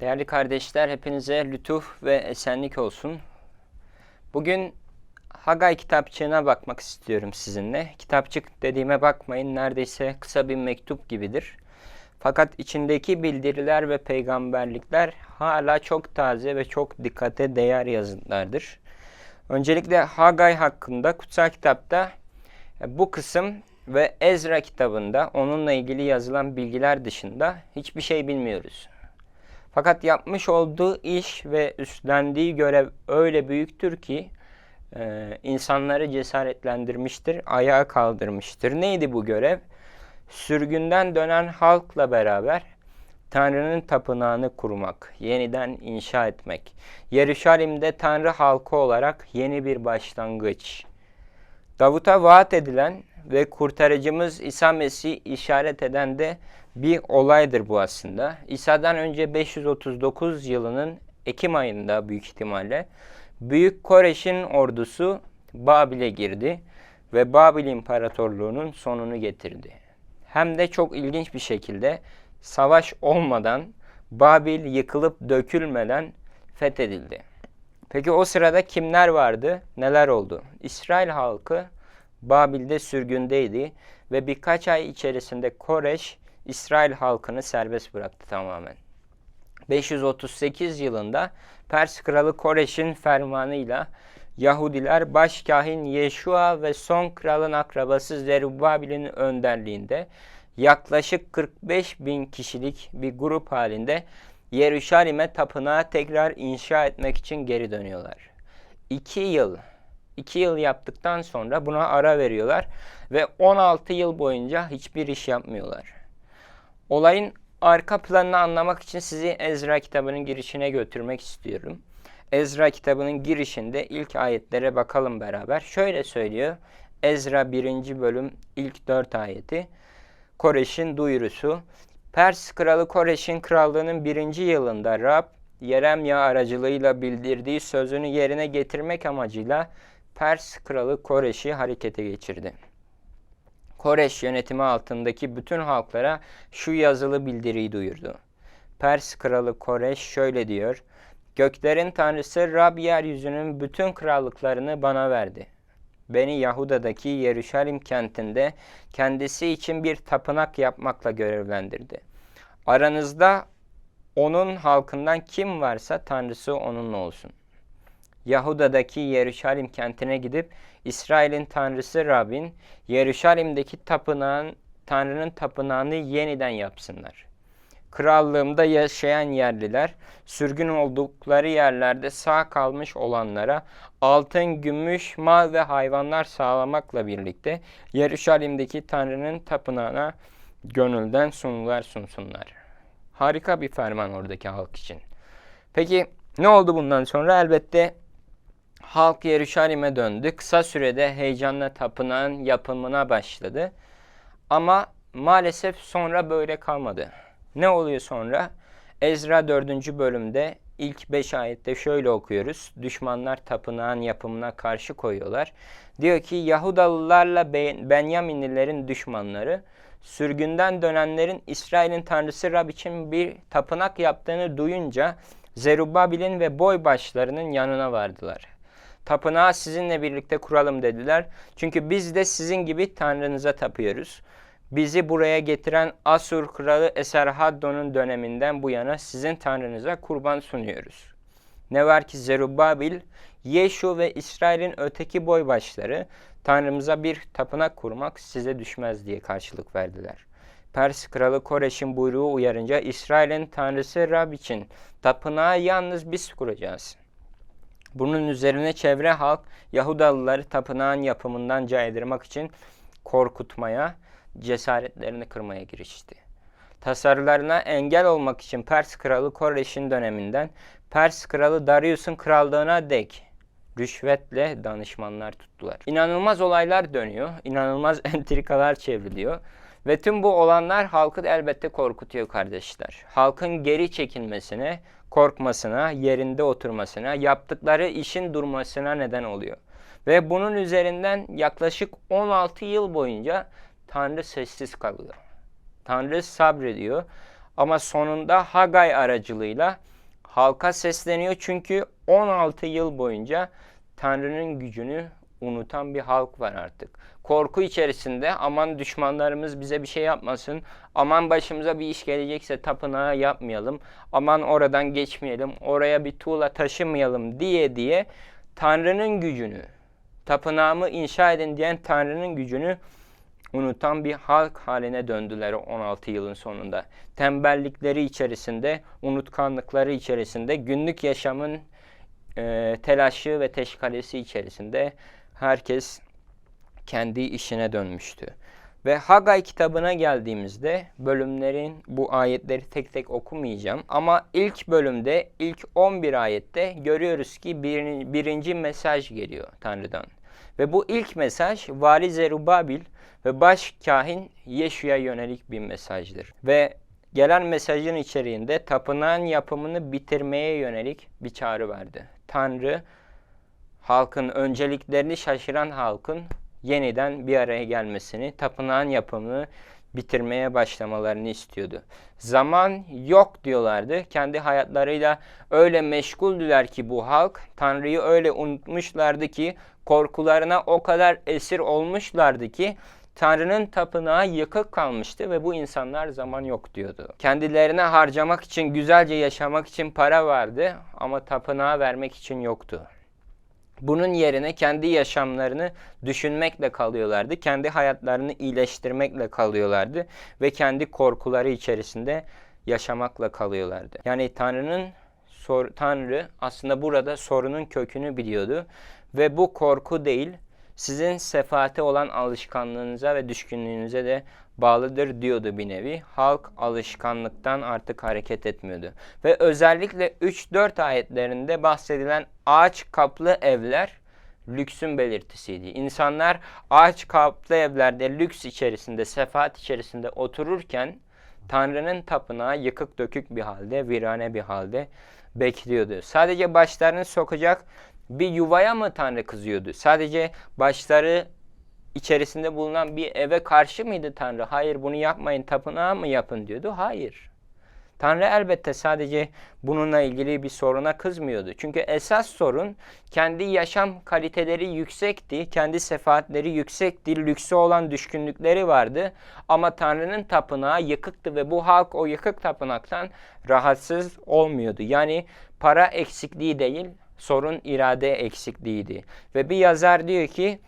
Değerli kardeşler, hepinize lütuf ve esenlik olsun. Bugün Hagay kitapçığına bakmak istiyorum sizinle. Kitapçık dediğime bakmayın, neredeyse kısa bir mektup gibidir. Fakat içindeki bildiriler ve peygamberlikler hala çok taze ve çok dikkate değer yazıtlardır. Öncelikle Hagay hakkında kutsal kitapta e, bu kısım ve Ezra kitabında onunla ilgili yazılan bilgiler dışında hiçbir şey bilmiyoruz. Fakat yapmış olduğu iş ve üstlendiği görev öyle büyüktür ki e, insanları cesaretlendirmiştir, ayağa kaldırmıştır. Neydi bu görev? Sürgünden dönen halkla beraber Tanrı'nın tapınağını kurmak, yeniden inşa etmek. Yeruşalim'de Tanrı halkı olarak yeni bir başlangıç. Davut'a vaat edilen ve kurtarıcımız İsa Mesih işaret eden de bir olaydır bu aslında. İsa'dan önce 539 yılının Ekim ayında büyük ihtimalle Büyük Koreş'in ordusu Babil'e girdi ve Babil İmparatorluğu'nun sonunu getirdi. Hem de çok ilginç bir şekilde savaş olmadan Babil yıkılıp dökülmeden fethedildi. Peki o sırada kimler vardı? Neler oldu? İsrail halkı Babil'de sürgündeydi ve birkaç ay içerisinde Koreş İsrail halkını serbest bıraktı tamamen. 538 yılında Pers kralı Koreş'in fermanıyla Yahudiler başkahin Yeşua ve son kralın akrabası Zerubbabil'in önderliğinde yaklaşık 45 bin kişilik bir grup halinde Yeruşalim'e tapınağı tekrar inşa etmek için geri dönüyorlar. İki yıl, iki yıl yaptıktan sonra buna ara veriyorlar ve 16 yıl boyunca hiçbir iş yapmıyorlar. Olayın arka planını anlamak için sizi Ezra kitabının girişine götürmek istiyorum. Ezra kitabının girişinde ilk ayetlere bakalım beraber. Şöyle söylüyor. Ezra 1. bölüm ilk 4 ayeti. Koreş'in duyurusu. Pers kralı Koreş'in krallığının birinci yılında Rab, Yeremya aracılığıyla bildirdiği sözünü yerine getirmek amacıyla Pers kralı Koreş'i harekete geçirdi. Koreş yönetimi altındaki bütün halklara şu yazılı bildiriyi duyurdu. Pers kralı Koreş şöyle diyor. Göklerin tanrısı Rab yeryüzünün bütün krallıklarını bana verdi. Beni Yahuda'daki Yeruşalim kentinde kendisi için bir tapınak yapmakla görevlendirdi. Aranızda onun halkından kim varsa tanrısı onunla olsun. Yahuda'daki Yeruşalim kentine gidip İsrail'in tanrısı Rab'in Yeruşalim'deki tapınağın Tanrı'nın tapınağını yeniden yapsınlar. Krallığımda yaşayan yerliler sürgün oldukları yerlerde sağ kalmış olanlara altın, gümüş, mal ve hayvanlar sağlamakla birlikte Yeruşalim'deki Tanrı'nın tapınağına gönülden sunular sunsunlar. Harika bir ferman oradaki halk için. Peki ne oldu bundan sonra? Elbette halk Yeruşalim'e döndü. Kısa sürede heyecanla tapınağın yapımına başladı. Ama maalesef sonra böyle kalmadı. Ne oluyor sonra? Ezra 4. bölümde ilk 5 ayette şöyle okuyoruz. Düşmanlar tapınağın yapımına karşı koyuyorlar. Diyor ki Yahudalılarla Benyaminlilerin düşmanları sürgünden dönenlerin İsrail'in tanrısı Rab için bir tapınak yaptığını duyunca Zerubbabel'in ve boy başlarının yanına vardılar. Tapınağı sizinle birlikte kuralım dediler. Çünkü biz de sizin gibi tanrınıza tapıyoruz. Bizi buraya getiren Asur kralı Eserhaddon'un döneminden bu yana sizin tanrınıza kurban sunuyoruz. Ne var ki Zerubbabel, Yeşu ve İsrail'in öteki boy başları tanrımıza bir tapınak kurmak size düşmez diye karşılık verdiler. Pers kralı Koreş'in buyruğu uyarınca İsrail'in tanrısı Rab için tapınağı yalnız biz kuracağız. Bunun üzerine çevre halk Yahudalıları tapınağın yapımından caydırmak için korkutmaya, cesaretlerini kırmaya girişti. Tasarılarına engel olmak için Pers kralı Koreş'in döneminden Pers kralı Darius'un krallığına dek rüşvetle danışmanlar tuttular. İnanılmaz olaylar dönüyor, inanılmaz entrikalar çevriliyor. Ve tüm bu olanlar halkı elbette korkutuyor kardeşler. Halkın geri çekilmesine, korkmasına, yerinde oturmasına, yaptıkları işin durmasına neden oluyor. Ve bunun üzerinden yaklaşık 16 yıl boyunca Tanrı sessiz kalıyor. Tanrı sabrediyor. Ama sonunda Hagay aracılığıyla halka sesleniyor. Çünkü 16 yıl boyunca Tanrı'nın gücünü unutan bir halk var artık. Korku içerisinde aman düşmanlarımız bize bir şey yapmasın, aman başımıza bir iş gelecekse tapınağı yapmayalım, aman oradan geçmeyelim, oraya bir tuğla taşımayalım diye diye Tanrı'nın gücünü, tapınağımı inşa edin diyen Tanrı'nın gücünü unutan bir halk haline döndüler 16 yılın sonunda. Tembellikleri içerisinde, unutkanlıkları içerisinde, günlük yaşamın e, telaşı ve teşkalesi içerisinde herkes kendi işine dönmüştü. Ve Hagay kitabına geldiğimizde bölümlerin bu ayetleri tek tek okumayacağım. Ama ilk bölümde ilk 11 ayette görüyoruz ki bir, birinci mesaj geliyor Tanrı'dan. Ve bu ilk mesaj Vali Zerubabil ve baş kahin Yeşu'ya yönelik bir mesajdır. Ve gelen mesajın içeriğinde tapınağın yapımını bitirmeye yönelik bir çağrı verdi. Tanrı halkın önceliklerini şaşıran halkın yeniden bir araya gelmesini, tapınağın yapımını bitirmeye başlamalarını istiyordu. Zaman yok diyorlardı. Kendi hayatlarıyla öyle meşguldüler ki bu halk Tanrı'yı öyle unutmuşlardı ki korkularına o kadar esir olmuşlardı ki Tanrı'nın tapınağı yıkık kalmıştı ve bu insanlar zaman yok diyordu. Kendilerine harcamak için, güzelce yaşamak için para vardı ama tapınağı vermek için yoktu. Bunun yerine kendi yaşamlarını düşünmekle kalıyorlardı. Kendi hayatlarını iyileştirmekle kalıyorlardı. Ve kendi korkuları içerisinde yaşamakla kalıyorlardı. Yani Tanrı'nın sor, Tanrı aslında burada sorunun kökünü biliyordu. Ve bu korku değil, sizin sefaate olan alışkanlığınıza ve düşkünlüğünüze de bağlıdır diyordu bir nevi. Halk alışkanlıktan artık hareket etmiyordu. Ve özellikle 3-4 ayetlerinde bahsedilen ağaç kaplı evler lüksün belirtisiydi. İnsanlar ağaç kaplı evlerde lüks içerisinde, sefaat içerisinde otururken Tanrı'nın tapınağı yıkık dökük bir halde, virane bir halde bekliyordu. Sadece başlarını sokacak bir yuvaya mı Tanrı kızıyordu? Sadece başları içerisinde bulunan bir eve karşı mıydı Tanrı? Hayır bunu yapmayın tapınağı mı yapın diyordu. Hayır. Tanrı elbette sadece bununla ilgili bir soruna kızmıyordu. Çünkü esas sorun kendi yaşam kaliteleri yüksekti, kendi sefaatleri yüksekti, lüksü olan düşkünlükleri vardı. Ama Tanrı'nın tapınağı yıkıktı ve bu halk o yıkık tapınaktan rahatsız olmuyordu. Yani para eksikliği değil, sorun irade eksikliğiydi. Ve bir yazar diyor ki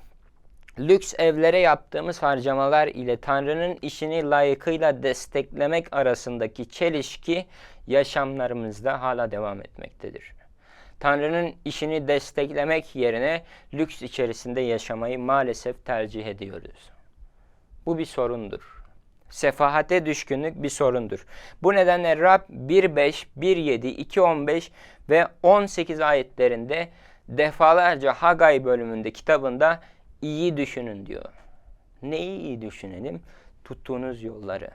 lüks evlere yaptığımız harcamalar ile Tanrı'nın işini layıkıyla desteklemek arasındaki çelişki yaşamlarımızda hala devam etmektedir. Tanrı'nın işini desteklemek yerine lüks içerisinde yaşamayı maalesef tercih ediyoruz. Bu bir sorundur. Sefahate düşkünlük bir sorundur. Bu nedenle Rab 1.5, 1.7, 2.15 ve 18 ayetlerinde defalarca Hagay bölümünde kitabında iyi düşünün diyor. Neyi iyi düşünelim? Tuttuğunuz yolları.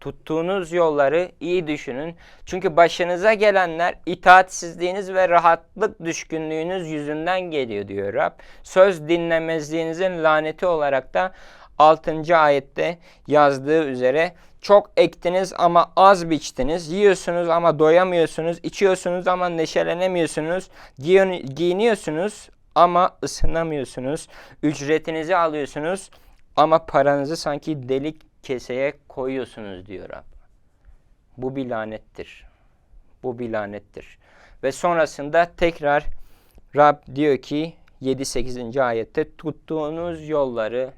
Tuttuğunuz yolları iyi düşünün. Çünkü başınıza gelenler itaatsizliğiniz ve rahatlık düşkünlüğünüz yüzünden geliyor diyor Rab. Söz dinlemezliğinizin laneti olarak da 6. ayette yazdığı üzere çok ektiniz ama az biçtiniz. Yiyorsunuz ama doyamıyorsunuz. içiyorsunuz ama neşelenemiyorsunuz. Giyiniyorsunuz ama ısınamıyorsunuz. Ücretinizi alıyorsunuz ama paranızı sanki delik keseye koyuyorsunuz diyor Rab. Bu bir lanettir. Bu bir lanettir. Ve sonrasında tekrar Rab diyor ki 7-8. ayette tuttuğunuz yolları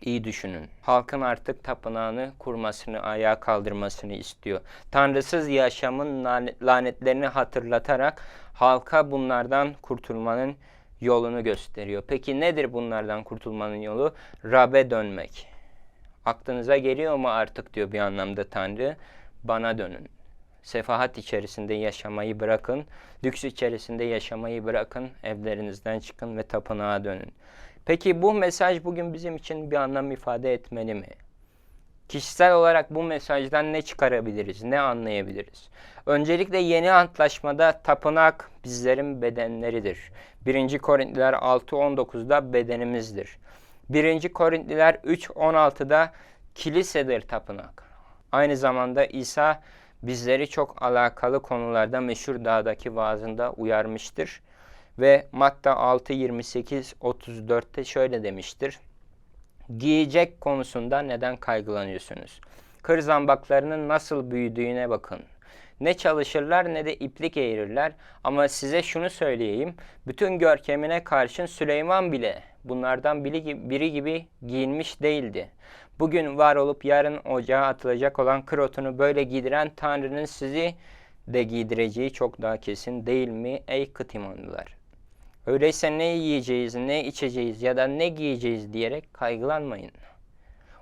iyi düşünün. Halkın artık tapınağını kurmasını, ayağa kaldırmasını istiyor. Tanrısız yaşamın lanetlerini hatırlatarak halka bunlardan kurtulmanın yolunu gösteriyor. Peki nedir bunlardan kurtulmanın yolu? Rab'be dönmek. Aklınıza geliyor mu artık diyor bir anlamda Tanrı. Bana dönün. Sefahat içerisinde yaşamayı bırakın. Lüks içerisinde yaşamayı bırakın. Evlerinizden çıkın ve tapınağa dönün. Peki bu mesaj bugün bizim için bir anlam ifade etmeli mi? Kişisel olarak bu mesajdan ne çıkarabiliriz, ne anlayabiliriz? Öncelikle yeni antlaşmada tapınak bizlerin bedenleridir. 1. Korintliler 6.19'da bedenimizdir. 1. Korintliler 3.16'da kilisedir tapınak. Aynı zamanda İsa bizleri çok alakalı konularda meşhur dağdaki vaazında uyarmıştır. Ve Matta 6, 28, 34'te şöyle demiştir. Giyecek konusunda neden kaygılanıyorsunuz? Kır zambaklarının nasıl büyüdüğüne bakın. Ne çalışırlar ne de iplik eğirirler. Ama size şunu söyleyeyim. Bütün görkemine karşın Süleyman bile bunlardan biri gibi, giyinmiş değildi. Bugün var olup yarın ocağa atılacak olan kır böyle giydiren Tanrı'nın sizi de giydireceği çok daha kesin değil mi ey kıt imanlılar? Öyleyse ne yiyeceğiz, ne içeceğiz ya da ne giyeceğiz diyerek kaygılanmayın.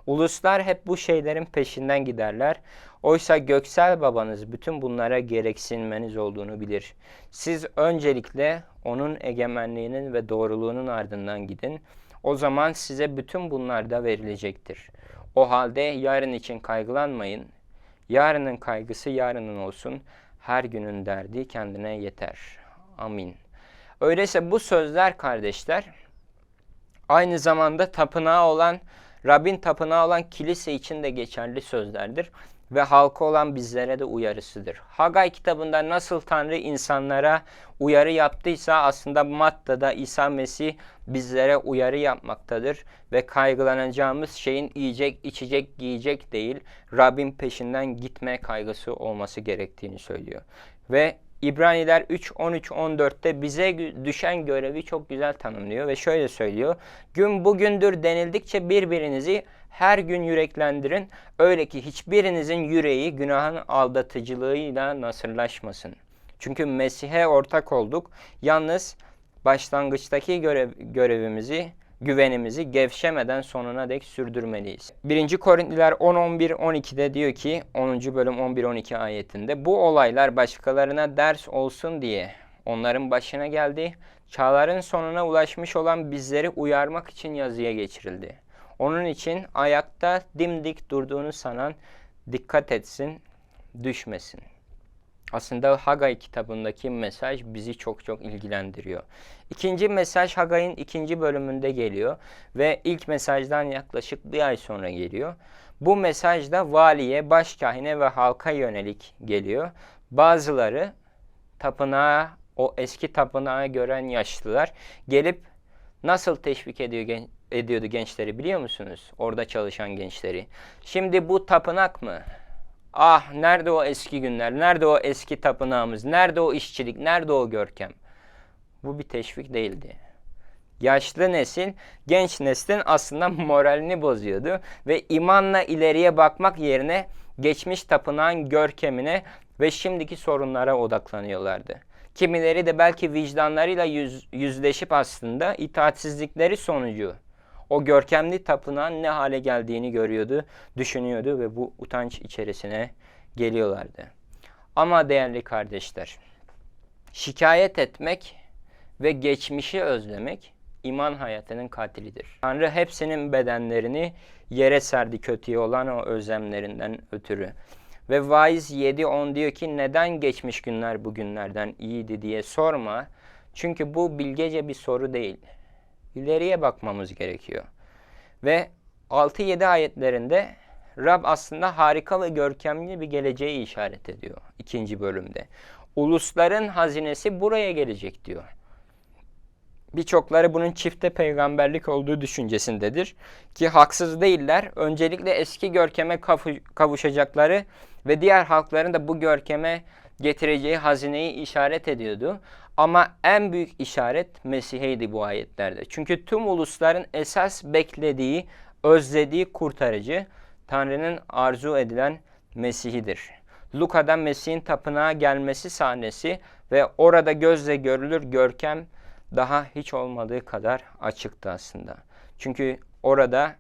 Uluslar hep bu şeylerin peşinden giderler. Oysa göksel babanız bütün bunlara gereksinmeniz olduğunu bilir. Siz öncelikle onun egemenliğinin ve doğruluğunun ardından gidin. O zaman size bütün bunlar da verilecektir. O halde yarın için kaygılanmayın. Yarının kaygısı yarının olsun. Her günün derdi kendine yeter. Amin. Öyleyse bu sözler kardeşler aynı zamanda tapınağı olan Rabbin tapınağı olan kilise için de geçerli sözlerdir ve halka olan bizlere de uyarısıdır. Hagay kitabında nasıl Tanrı insanlara uyarı yaptıysa aslında Matta'da İsa Mesih bizlere uyarı yapmaktadır ve kaygılanacağımız şeyin yiyecek, içecek, giyecek değil, Rabbin peşinden gitme kaygısı olması gerektiğini söylüyor. Ve İbraniler 3, 13, 14'te bize düşen görevi çok güzel tanımlıyor ve şöyle söylüyor. Gün bugündür denildikçe birbirinizi her gün yüreklendirin. Öyle ki hiçbirinizin yüreği günahın aldatıcılığıyla nasırlaşmasın. Çünkü Mesih'e ortak olduk. Yalnız başlangıçtaki görev, görevimizi güvenimizi gevşemeden sonuna dek sürdürmeliyiz. 1. Korintliler 10, 11, 12'de diyor ki 10. bölüm 11, 12 ayetinde bu olaylar başkalarına ders olsun diye onların başına geldi. Çağların sonuna ulaşmış olan bizleri uyarmak için yazıya geçirildi. Onun için ayakta dimdik durduğunu sanan dikkat etsin, düşmesin. Aslında Hagay kitabındaki mesaj bizi çok çok ilgilendiriyor. İkinci mesaj Hagay'ın ikinci bölümünde geliyor ve ilk mesajdan yaklaşık bir ay sonra geliyor. Bu mesaj da valiye, başkahine ve halka yönelik geliyor. Bazıları tapınağa, o eski tapınağa gören yaşlılar gelip nasıl teşvik ediyor, ediyordu gençleri biliyor musunuz? Orada çalışan gençleri. Şimdi bu tapınak mı? Ah nerede o eski günler? Nerede o eski tapınağımız? Nerede o işçilik? Nerede o görkem? Bu bir teşvik değildi. Yaşlı nesil genç neslin aslında moralini bozuyordu ve imanla ileriye bakmak yerine geçmiş tapınağın görkemine ve şimdiki sorunlara odaklanıyorlardı. Kimileri de belki vicdanlarıyla yüz, yüzleşip aslında itaatsizlikleri sonucu o görkemli tapınağın ne hale geldiğini görüyordu, düşünüyordu ve bu utanç içerisine geliyorlardı. Ama değerli kardeşler, şikayet etmek ve geçmişi özlemek iman hayatının katilidir. Tanrı hepsinin bedenlerini yere serdi kötüye olan o özlemlerinden ötürü. Ve vaiz 7-10 diyor ki neden geçmiş günler bugünlerden iyiydi diye sorma. Çünkü bu bilgece bir soru değil ileriye bakmamız gerekiyor. Ve 6-7 ayetlerinde Rab aslında harika ve görkemli bir geleceği işaret ediyor ikinci bölümde. Ulusların hazinesi buraya gelecek diyor. Birçokları bunun çifte peygamberlik olduğu düşüncesindedir. Ki haksız değiller. Öncelikle eski görkeme kavuşacakları ve diğer halkların da bu görkeme getireceği hazineyi işaret ediyordu. Ama en büyük işaret Mesih'eydi bu ayetlerde. Çünkü tüm ulusların esas beklediği, özlediği kurtarıcı Tanrı'nın arzu edilen Mesih'idir. Luka'da Mesih'in tapınağa gelmesi sahnesi ve orada gözle görülür görkem daha hiç olmadığı kadar açıktı aslında. Çünkü orada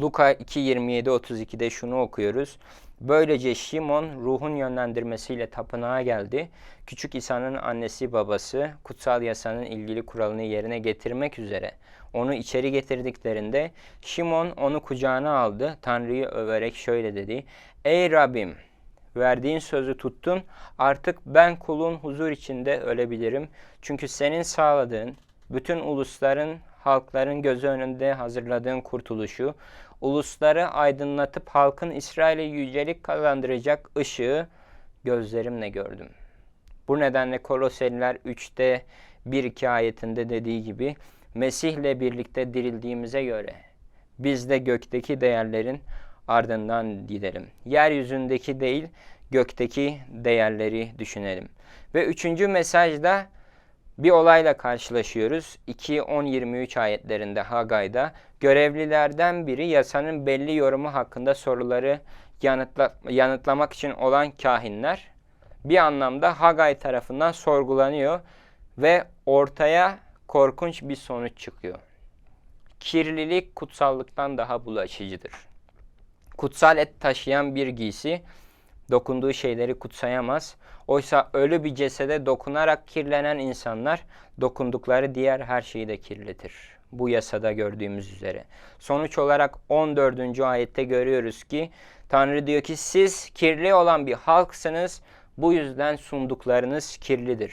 Luka 2.27-32'de şunu okuyoruz. Böylece Şimon ruhun yönlendirmesiyle tapınağa geldi. Küçük İsa'nın annesi babası kutsal yasanın ilgili kuralını yerine getirmek üzere onu içeri getirdiklerinde Şimon onu kucağına aldı. Tanrı'yı överek şöyle dedi. Ey Rabbim verdiğin sözü tuttun. Artık ben kulun huzur içinde ölebilirim. Çünkü senin sağladığın bütün ulusların halkların gözü önünde hazırladığın kurtuluşu ulusları aydınlatıp halkın İsrail'e yücelik kazandıracak ışığı gözlerimle gördüm. Bu nedenle Koloseliler 3'te 1-2 ayetinde dediği gibi Mesih'le birlikte dirildiğimize göre biz de gökteki değerlerin ardından gidelim. Yeryüzündeki değil, gökteki değerleri düşünelim. Ve üçüncü mesajda bir olayla karşılaşıyoruz. 2-10-23 ayetlerinde Hagay'da görevlilerden biri yasanın belli yorumu hakkında soruları yanıtla, yanıtlamak için olan kahinler bir anlamda Hagay tarafından sorgulanıyor ve ortaya korkunç bir sonuç çıkıyor. Kirlilik kutsallıktan daha bulaşıcıdır. Kutsal et taşıyan bir giysi dokunduğu şeyleri kutsayamaz. Oysa ölü bir cesede dokunarak kirlenen insanlar dokundukları diğer her şeyi de kirletir. Bu yasada gördüğümüz üzere. Sonuç olarak 14. ayette görüyoruz ki Tanrı diyor ki siz kirli olan bir halksınız. Bu yüzden sunduklarınız kirlidir.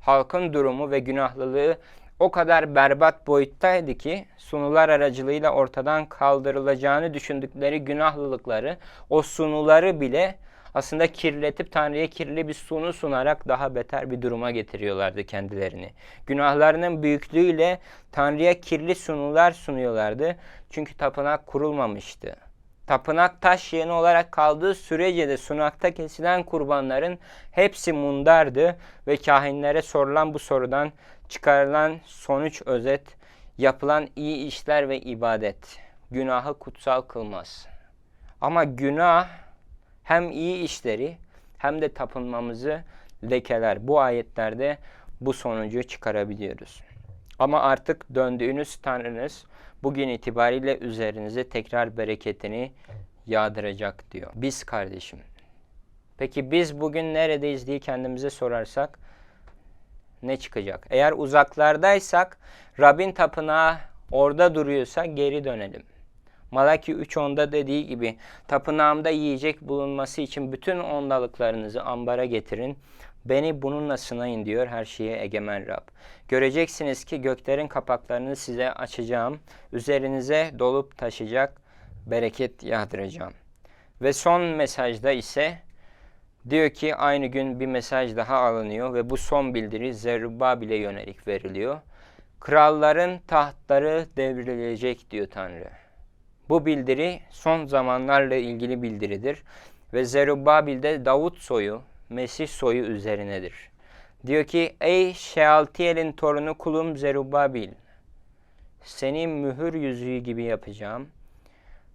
Halkın durumu ve günahlılığı o kadar berbat boyuttaydı ki sunular aracılığıyla ortadan kaldırılacağını düşündükleri günahlılıkları, o sunuları bile aslında kirletip Tanrı'ya kirli bir sunu sunarak daha beter bir duruma getiriyorlardı kendilerini. Günahlarının büyüklüğüyle Tanrı'ya kirli sunular sunuyorlardı. Çünkü tapınak kurulmamıştı. Tapınak taş yığını olarak kaldığı sürece de sunakta kesilen kurbanların hepsi mundardı ve kahinlere sorulan bu sorudan çıkarılan sonuç özet yapılan iyi işler ve ibadet günahı kutsal kılmaz. Ama günah hem iyi işleri hem de tapınmamızı lekeler. Bu ayetlerde bu sonucu çıkarabiliyoruz. Ama artık döndüğünüz Tanrınız bugün itibariyle üzerinize tekrar bereketini yağdıracak diyor. Biz kardeşim. Peki biz bugün neredeyiz diye kendimize sorarsak ne çıkacak? Eğer uzaklardaysak Rabbin tapınağı orada duruyorsa geri dönelim. Malaki 3.10'da dediği gibi tapınağımda yiyecek bulunması için bütün ondalıklarınızı ambara getirin. Beni bununla sınayın diyor her şeye egemen Rab. Göreceksiniz ki göklerin kapaklarını size açacağım. Üzerinize dolup taşıyacak bereket yağdıracağım. Ve son mesajda ise diyor ki aynı gün bir mesaj daha alınıyor ve bu son bildiri Zerrubabil'e yönelik veriliyor. Kralların tahtları devrilecek diyor Tanrı. Bu bildiri son zamanlarla ilgili bildiridir ve Zerubbabil'de Davut soyu, Mesih soyu üzerinedir. Diyor ki ey Şealtiyel'in torunu kulum Zerubbabil seni mühür yüzüğü gibi yapacağım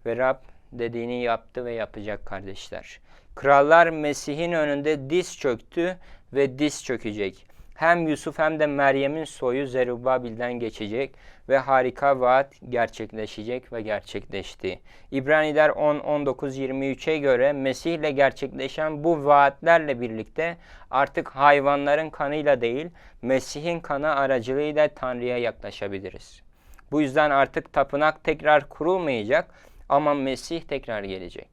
ve Rab dediğini yaptı ve yapacak kardeşler. Krallar Mesih'in önünde diz çöktü ve diz çökecek. Hem Yusuf hem de Meryem'in soyu Zerubbabil'den geçecek ve harika vaat gerçekleşecek ve gerçekleşti. İbraniler 10 19 23'e göre Mesih ile gerçekleşen bu vaatlerle birlikte artık hayvanların kanıyla değil, Mesih'in kanı aracılığıyla Tanrı'ya yaklaşabiliriz. Bu yüzden artık tapınak tekrar kurulmayacak ama Mesih tekrar gelecek.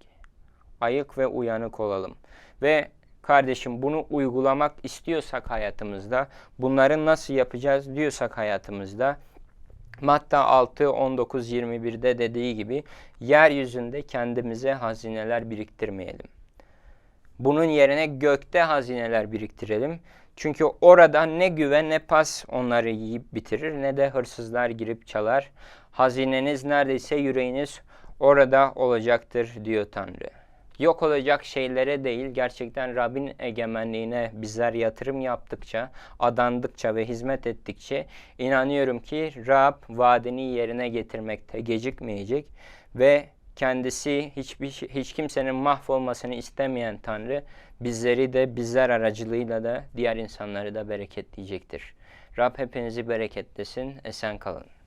Ayık ve uyanık olalım. Ve kardeşim bunu uygulamak istiyorsak hayatımızda, bunları nasıl yapacağız diyorsak hayatımızda, Matta 6, 19, 21'de dediği gibi yeryüzünde kendimize hazineler biriktirmeyelim. Bunun yerine gökte hazineler biriktirelim. Çünkü orada ne güven ne pas onları yiyip bitirir ne de hırsızlar girip çalar. Hazineniz neredeyse yüreğiniz orada olacaktır diyor Tanrı. Yok olacak şeylere değil gerçekten Rabbin egemenliğine bizler yatırım yaptıkça, adandıkça ve hizmet ettikçe inanıyorum ki Rab vaadini yerine getirmekte gecikmeyecek ve kendisi hiçbir hiç kimsenin mahvolmasını istemeyen Tanrı bizleri de bizler aracılığıyla da diğer insanları da bereketleyecektir. Rab hepinizi bereketlesin. Esen kalın.